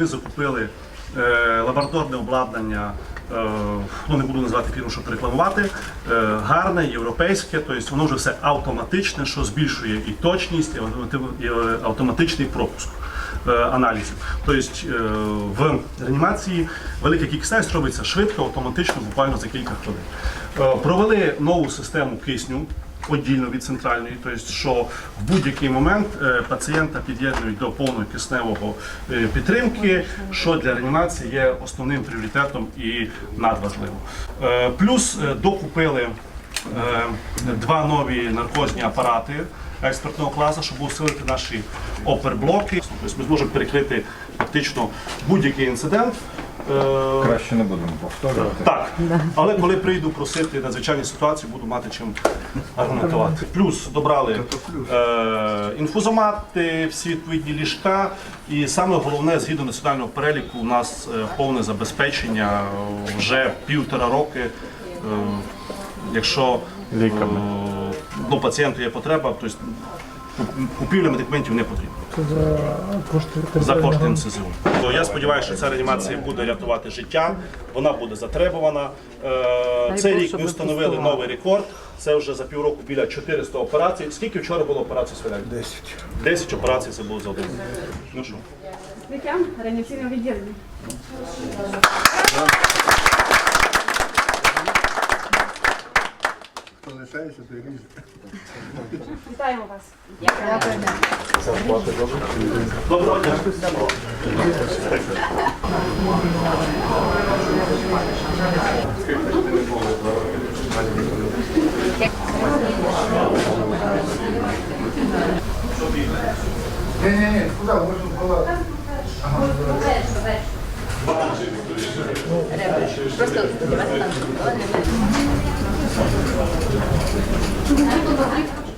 Ми закупили е, лабораторне обладнання. е, Ну, не буду називати фірму, щоб рекламувати. е, Гарне, європейське, тобто воно вже все автоматичне, що збільшує і точність, і автоматичний пропуск аналізів. Тобто в реанімації велика кількість робиться швидко, автоматично, буквально за кілька хвилин. Провели нову систему кисню. Віддільно від центральної, тобто, що в будь-який момент е, пацієнта під'єднують до повної кисневого е, підтримки, що для реанімації є основним пріоритетом і надважливо. Е, Плюс докупили два нові наркозні апарати експертного класу, щоб усилити наші оперблоки. Тобто ми зможемо перекрити фактично будь-який інцидент. Е, Краще не будемо повторювати. так, але коли прийду просити надзвичайні ситуації, буду мати чим аргументувати. Плюс добрали е, інфузомати, всі відповідні ліжка. І саме головне, згідно національного переліку, у нас е, повне забезпечення е, вже півтора роки. Е, якщо е, ну, пацієнту є потреба, тобто купівля медикаментів не потрібна за кошти НСЗУ. То я сподіваюся, що ця реанімація буде рятувати життя, вона буде затребувана. Е, Цей рік ми встановили новий рекорд. Це вже за півроку біля 400 операцій. Скільки вчора було операцій свиней? 10. 10 операцій це було за один. Ну що? Відкриття реанімаційного відділення. Хто лишається, той ріже. Вітаємо вас. Доброго дня. Ні, ні, ні, куди? Можна в палату. Просто сподіватися там. Thank you.